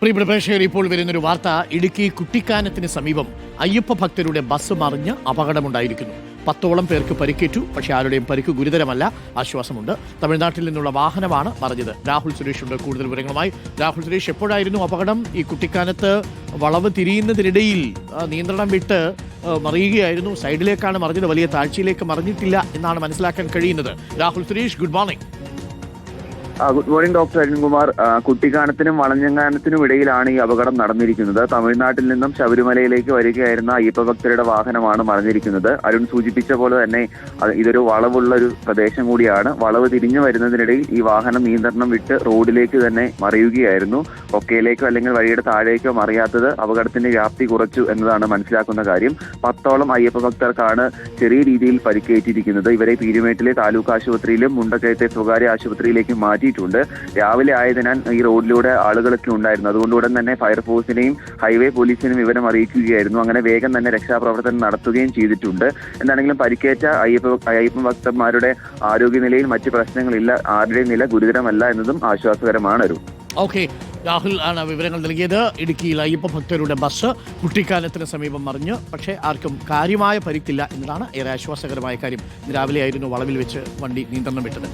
പ്രിയപ്പെട്ട പ്രേക്ഷകർ ഇപ്പോൾ വരുന്നൊരു വാർത്ത. ഇടുക്കി കുട്ടിക്കാനത്തിന് സമീപം അയ്യപ്പ ഭക്തരുടെ ബസ് മറിഞ്ഞ് അപകടമുണ്ടായിരിക്കുന്നു. പത്തോളം പേർക്ക് പരിക്കേറ്റു പക്ഷേ ആരുടെയും പരിക്ക് ഗുരുതരമല്ല. ആശ്വാസമുണ്ട്. തമിഴ്നാട്ടിൽ നിന്നുള്ള വാഹനമാണ് മറിഞ്ഞത്. രാഹുൽ സുരേഷ് ഉണ്ട്. കൂടുതൽ വിവരങ്ങളുമായി രാഹുൽ സുരേഷ് എപ്പോഴായിരുന്നു അപകടം? ഈ കുട്ടിക്കാനത്ത് വളവ് തിരിയുന്നതിനിടയിൽ നിയന്ത്രണം വിട്ട് മറിയുകയായിരുന്നു. സൈഡിലേക്കാണ് മറിഞ്ഞത്. വലിയ താഴ്ചയിലേക്ക് മറിഞ്ഞിട്ടില്ല എന്നാണ് മനസ്സിലാക്കാൻ കഴിയുന്നത്. Rahul Suresh good morning. Good morning doctor Arunkumar. കുട്ടിക്കാനത്തിനും വളഞ്ഞങ്ങാനത്തിനും ഇടയിലാണ് ഈ അപകടം നടന്നിരിക്കുന്നത്. തമിഴ്നാട്ടിൽ നിന്നും ശബരിമലയിലേക്ക് വരികയായിരുന്ന അയ്യപ്പ ഭക്തരുടെ വാഹനമാണ് മറിഞ്ഞിരിക്കുന്നത്. അരുൺ സൂചിപ്പിച്ച പോലെ തന്നെ ഇതൊരു വളവുള്ള ഒരു പ്രദേശം കൂടിയാണ്. വളവ് തിരിഞ്ഞു വരുന്നതിനിടയിൽ ഈ വാഹനം നിയന്ത്രണം വിട്ട് റോഡിലേക്ക് തന്നെ മറിയുകയായിരുന്നു. ഒക്കയിലേക്കോ അല്ലെങ്കിൽ വഴിയുടെ താഴേക്കോ മറിയാത്തത് അപകടത്തിന്റെ വ്യാപ്തി കുറച്ചു എന്നതാണ് മനസ്സിലാക്കുന്ന കാര്യം. പത്തോളം അയ്യപ്പ ഭക്തർക്കാണ് ചെറിയ രീതിയിൽ പരിക്കേറ്റിരിക്കുന്നത്. ഇവരെ പീരുമേട്ടിലെ താലൂക്ക് ആശുപത്രിയിലും മുണ്ടക്കയത്തെ സ്വകാര്യ ആശുപത്രിയിലേക്കും മാറ്റിയിട്ടുണ്ട് രാവിലെ ആയതിനാൽ ഈ റോഡിലൂടെ ആളുകളൊക്കെ ഉണ്ടായിരുന്നു. അതുകൊണ്ട് ഉടൻ തന്നെ ഫയർഫോഴ്സിനെയും ഹൈവേ പോലീസിനും വിവരം അറിയിക്കുകയായിരുന്നു. അങ്ങനെ വേഗം തന്നെ രക്ഷാപ്രവർത്തനം നടത്തുകയും ചെയ്തിട്ടുണ്ട്. എന്താണെങ്കിലും പരിക്കേറ്റ അയ്യപ്പ അയ്യപ്പ ഭക്തന്മാരുടെ ആരോഗ്യനിലയിൽ മറ്റ് പ്രശ്നങ്ങളില്ല ആരുടെയും നില ഗുരുതരമല്ല എന്നതും ആശ്വാസകരമാണ് ഒരു ഓക്കെ. രാഹുൽ ആണ് വിവരങ്ങൾ നൽകിയത്. ഇടുക്കിയിൽ അയ്യപ്പ ഭക്തരുടെ ബസ് കുട്ടിക്കാലത്തിന് സമീപം മറിഞ്ഞു. പക്ഷേ ആർക്കും കാര്യമായ പരിക്കില്ല എന്നതാണ് ഏറെ ആശ്വാസകരമായ കാര്യം. രാവിലെ രാവിലെയായിരുന്നു വളവിൽ വെച്ച് വണ്ടി നിയന്ത്രണം വിട്ടത്.